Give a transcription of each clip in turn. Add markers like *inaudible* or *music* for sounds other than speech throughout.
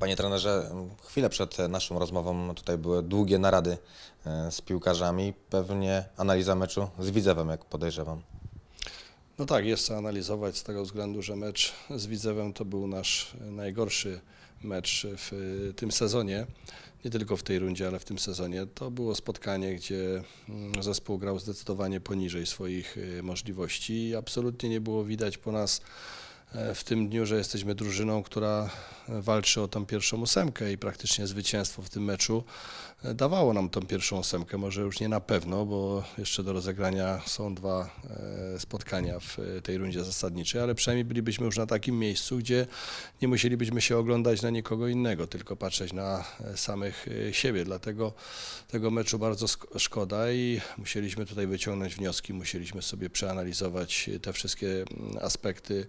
Panie trenerze, chwilę przed naszą rozmową tutaj były długie narady e, z piłkarzami. Pewnie analiza meczu z Widzewem, jak podejrzewam. No tak, jest co analizować z tego względu, że mecz z Widzewem to był nasz najgorszy mecz w tym sezonie. Nie tylko w tej rundzie, ale w tym sezonie. To było spotkanie, gdzie mm, zespół grał zdecydowanie poniżej swoich możliwości i absolutnie nie było widać po nas e, w tym dniu, że jesteśmy drużyną, która walczy o tą pierwszą ósemkę i praktycznie zwycięstwo w tym meczu e, dawało nam tą pierwszą ósemkę. Może już nie na pewno, bo jeszcze do rozegrania są dwa e, spotkania w e, tej rundzie zasadniczej, ale przynajmniej bylibyśmy już na takim miejscu, gdzie nie musielibyśmy się oglądać na nikogo innego, tylko patrzeć na e, samych e, siebie. Dlatego tego meczu bardzo szkoda i musieliśmy tutaj wyciągnąć wnioski, musieliśmy sobie przeanalizować te wszystkie mm, aspekty,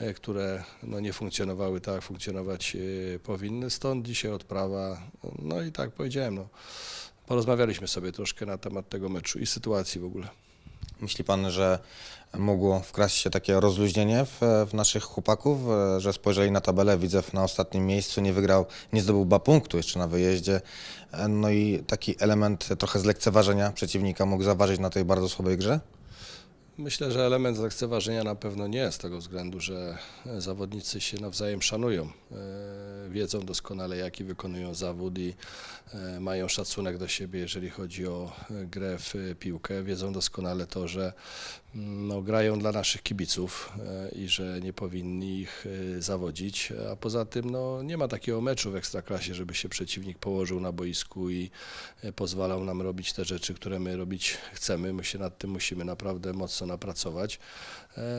e, które no, nie funkcjonowały tak, jak funkcjonować e, powinny. Stąd dzisiaj odprawa. No i tak powiedziałem, no, porozmawialiśmy sobie troszkę na temat tego meczu i sytuacji w ogóle. Myśli Pan, że mogło wkraść się takie rozluźnienie w, w naszych chłopaków, e, że spojrzeli na tabelę, Widzew na ostatnim miejscu, nie wygrał, nie zdobył ba punktu jeszcze na wyjeździe. E, No i taki element trochę zlekceważenia przeciwnika mógł zaważyć na tej bardzo słabej grze? Myślę, że element lekceważenia na pewno nie z tego względu, że e, zawodnicy się nawzajem szanują, e, wiedzą doskonale jaki wykonują zawód i e, mają szacunek do siebie, jeżeli chodzi o grę w piłkę. Wiedzą doskonale to, że no, grają dla naszych kibiców e, i że nie powinni ich e, zawodzić, a poza tym no, nie ma takiego meczu w Ekstraklasie, żeby się przeciwnik położył na boisku i e, pozwalał nam robić te rzeczy, które my robić chcemy. My się nad tym musimy naprawdę mocno napracować.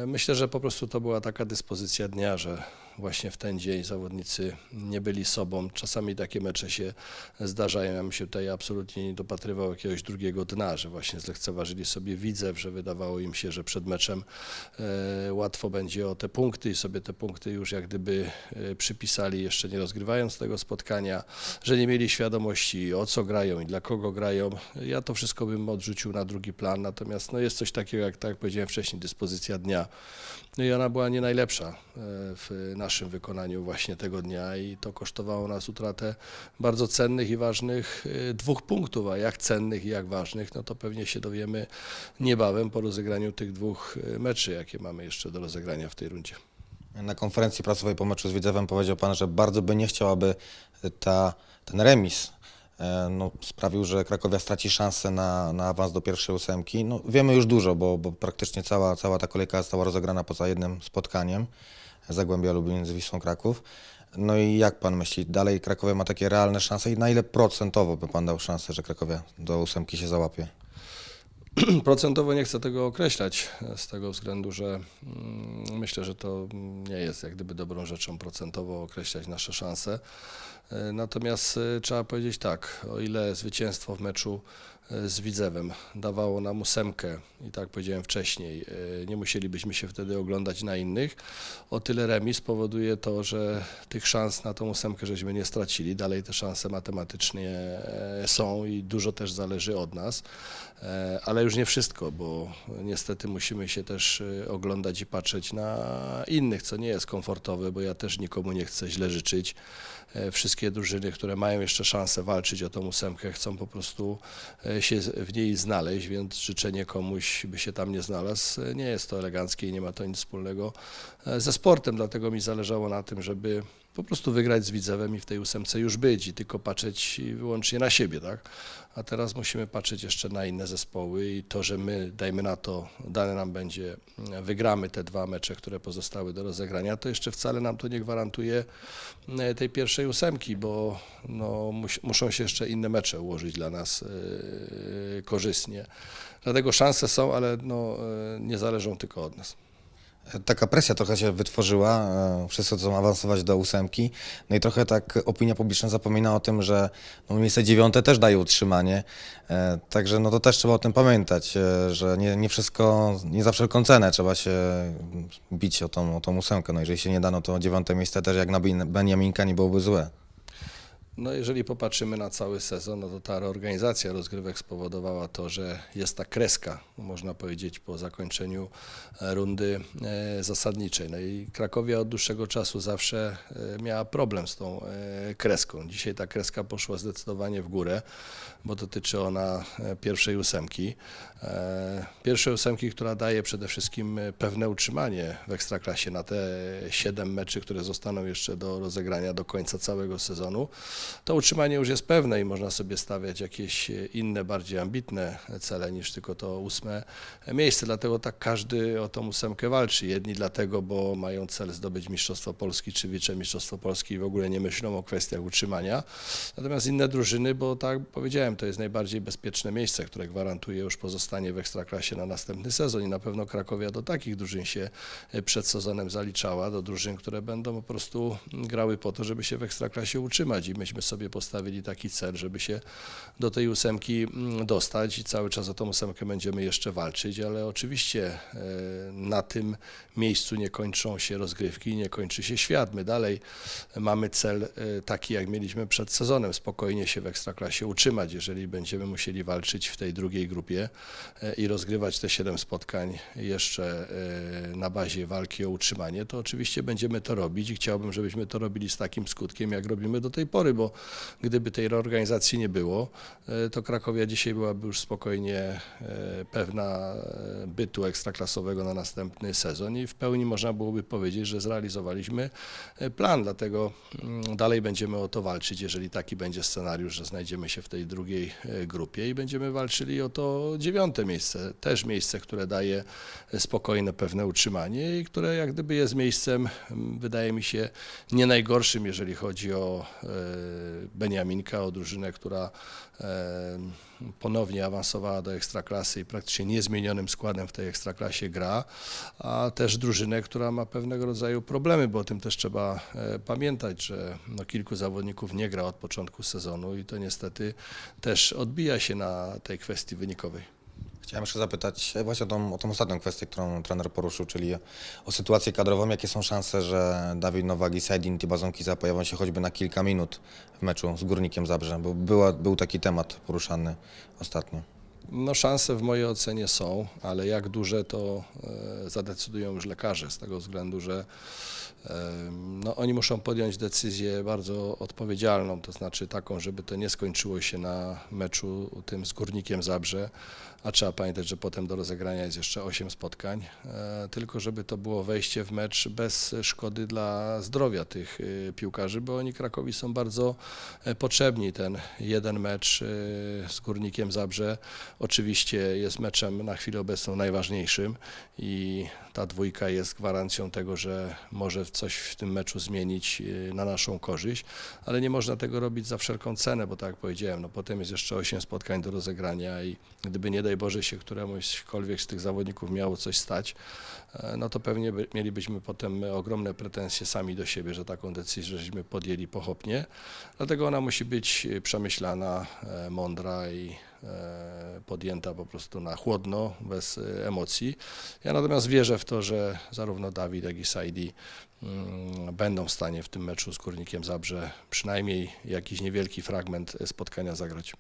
Myślę, że po prostu to była taka dyspozycja dnia, że właśnie w ten dzień zawodnicy nie byli sobą. Czasami takie mecze się zdarzają. Ja bym się tutaj absolutnie nie dopatrywał jakiegoś drugiego dna, że właśnie zlekceważyli sobie Widzew, że wydawało im się, że przed meczem e, łatwo będzie o te punkty i sobie te punkty już jak gdyby e, przypisali jeszcze nie rozgrywając tego spotkania, że nie mieli świadomości o co grają i dla kogo grają. Ja to wszystko bym odrzucił na drugi plan, natomiast no, jest coś takiego, jak tak powiedziałem wcześniej, dyspozycja dnia. No i ona była nie najlepsza e, w naszym wykonaniu właśnie tego dnia i to kosztowało nas utratę bardzo cennych i ważnych e, dwóch punktów, a jak cennych i jak ważnych, no to pewnie się dowiemy niebawem po rozegraniu tych dwóch e, meczy, jakie mamy jeszcze do rozegrania w tej rundzie. Na konferencji prasowej po meczu z Widzewem powiedział Pan, że bardzo by nie chciał, aby ta, ten remis no, sprawił, że Krakowia straci szansę na, na awans do pierwszej ósemki. No, wiemy już dużo, bo, bo praktycznie cała, cała ta kolejka została rozegrana poza jednym spotkaniem Zagłębia Lubin z Wisłą Kraków. No i jak Pan myśli, dalej Krakowia ma takie realne szanse i na ile procentowo by Pan dał szansę, że Krakowia do ósemki się załapie? *clears throat* Procentowo nie chcę tego określać e, z tego względu, że mm, myślę, że to nie jest jak gdyby dobrą rzeczą procentowo określać nasze szanse. E, Natomiast e, trzeba powiedzieć tak, o ile zwycięstwo w meczu z Widzewem dawało nam ósemkę i tak powiedziałem wcześniej, e, nie musielibyśmy się wtedy oglądać na innych, o tyle remis powoduje to, że tych szans na tą ósemkę żeśmy nie stracili. Dalej te szanse matematycznie e, są i dużo też zależy od nas, E, ale już nie wszystko, bo niestety musimy się też e, oglądać i patrzeć na innych, co nie jest komfortowe, bo ja też nikomu nie chcę źle życzyć. E, Wszystkie drużyny, które mają jeszcze szansę walczyć o tą ósemkę, chcą po prostu e, się w niej znaleźć, więc życzenie komuś, by się tam nie znalazł, e, nie jest to eleganckie i nie ma to nic wspólnego e, ze sportem, dlatego mi zależało na tym, żeby po prostu wygrać z Widzewem i w tej ósemce już być i tylko patrzeć wyłącznie na siebie, tak? A teraz musimy patrzeć jeszcze na inne zespoły i to, że my, dajmy na to, dane nam będzie, wygramy te dwa mecze, które pozostały do rozegrania, to jeszcze wcale nam to nie gwarantuje e, tej pierwszej ósemki, bo no, mus, muszą się jeszcze inne mecze ułożyć dla nas e, korzystnie. Dlatego szanse są, ale no, e, nie zależą tylko od nas. Taka presja trochę się wytworzyła, e, wszyscy chcą awansować do ósemki, no i trochę tak opinia publiczna zapomina o tym, że no, miejsce dziewiąte też daje utrzymanie, e, także no to też trzeba o tym pamiętać, e, że nie, nie wszystko, nie za wszelką cenę trzeba się bić o tą, o tą ósemkę, no jeżeli się nie da, no to dziewiąte miejsce też jak na Ben- Beniaminka nie byłoby złe. No jeżeli popatrzymy na cały sezon, no to ta reorganizacja rozgrywek spowodowała to, że jest ta kreska, można powiedzieć, po zakończeniu e, rundy e, zasadniczej. No i Krakowia od dłuższego czasu zawsze e, miała problem z tą kreską. Dzisiaj ta kreska poszła zdecydowanie w górę, bo dotyczy ona pierwszej ósemki. Pierwszej ósemki, która daje przede wszystkim pewne utrzymanie w Ekstraklasie na te siedem meczy, które zostaną jeszcze do rozegrania do końca całego sezonu. To utrzymanie już jest pewne i można sobie stawiać jakieś e, inne, bardziej ambitne cele niż tylko to ósme miejsce. Dlatego tak każdy o tą ósemkę walczy. Jedni dlatego, bo mają cel zdobyć Mistrzostwo Polski czy Wicemistrzostwo Polski i w ogóle nie myślą o kwestiach utrzymania. Natomiast inne drużyny, bo tak powiedziałem, to jest najbardziej bezpieczne miejsce, które gwarantuje już pozostanie w Ekstraklasie na następny sezon i na pewno Krakowia do takich drużyn się e, przed sezonem zaliczała, do drużyn, które będą po prostu grały po to, żeby się w Ekstraklasie utrzymać i myśmy sobie postawili taki cel, żeby się do tej ósemki mm, dostać i cały czas o tą ósemkę będziemy jeszcze walczyć, ale oczywiście e, na tym miejscu nie kończą się rozgrywki, nie kończy się świat. My dalej mamy cel e, taki, jak mieliśmy przed sezonem, spokojnie się w Ekstraklasie utrzymać. Jeżeli będziemy musieli walczyć w tej drugiej grupie e, i rozgrywać te siedem spotkań jeszcze na bazie walki o utrzymanie, to oczywiście będziemy to robić i chciałbym, żebyśmy to robili z takim skutkiem, jak robimy do tej pory, bo gdyby tej reorganizacji nie było, e, to Krakowia dzisiaj byłaby już spokojnie e, pewna e, bytu ekstraklasowego na następny sezon i w pełni można byłoby powiedzieć, że zrealizowaliśmy plan, dlatego mm, dalej będziemy o to walczyć, jeżeli taki będzie scenariusz, że znajdziemy się w tej drugiej grupie i będziemy walczyli o to dziewiąte miejsce, też miejsce, które daje spokojne, pewne utrzymanie i które jak gdyby jest miejscem, wydaje mi się, nie najgorszym, jeżeli chodzi o Beniaminka, o drużynę, która e, ponownie awansowała do ekstraklasy i praktycznie niezmienionym składem w tej ekstraklasie gra, a też drużynę, która ma pewnego rodzaju problemy, bo o tym też trzeba e, pamiętać, że no, kilku zawodników nie gra od początku sezonu i to niestety też odbija się na tej kwestii wynikowej. Chciałem jeszcze zapytać właśnie o tą, o tą ostatnią kwestię, którą trener poruszył, czyli o sytuację kadrową. Jakie są szanse, że Dawid Nowak i Saidin Tibazonkiza pojawią się choćby na kilka minut w meczu z Górnikiem Zabrze? Bo była, był taki temat poruszany ostatnio. No szanse w mojej ocenie są, ale jak duże to e, zadecydują już lekarze z tego względu, że no, oni muszą podjąć decyzję bardzo odpowiedzialną, to znaczy taką, żeby to nie skończyło się na meczu tym z Górnikiem Zabrze, a trzeba pamiętać, że potem do rozegrania jest jeszcze 8 spotkań, e, tylko żeby to było wejście w mecz bez szkody dla zdrowia tych e, piłkarzy, bo oni Krakowi są bardzo potrzebni. Ten jeden mecz z Górnikiem Zabrze oczywiście jest meczem na chwilę obecną najważniejszym i ta dwójka jest gwarancją tego, że może coś w tym meczu zmienić e, na naszą korzyść, ale nie można tego robić za wszelką cenę, bo tak jak powiedziałem, no potem jest jeszcze 8 spotkań do rozegrania i gdyby nie daj Boże się któremuśkolwiek z tych zawodników miało coś stać, e, no to pewnie by, mielibyśmy potem ogromne pretensje sami do siebie, że taką decyzję żeśmy podjęli pochopnie. Dlatego ona musi być przemyślana, e, mądra i podjęta po prostu na chłodno, bez e, emocji. Ja natomiast wierzę w to, że zarówno Dawid, jak i Saidi mm, będą w stanie w tym meczu z Górnikiem Zabrze przynajmniej jakiś niewielki fragment spotkania zagrać.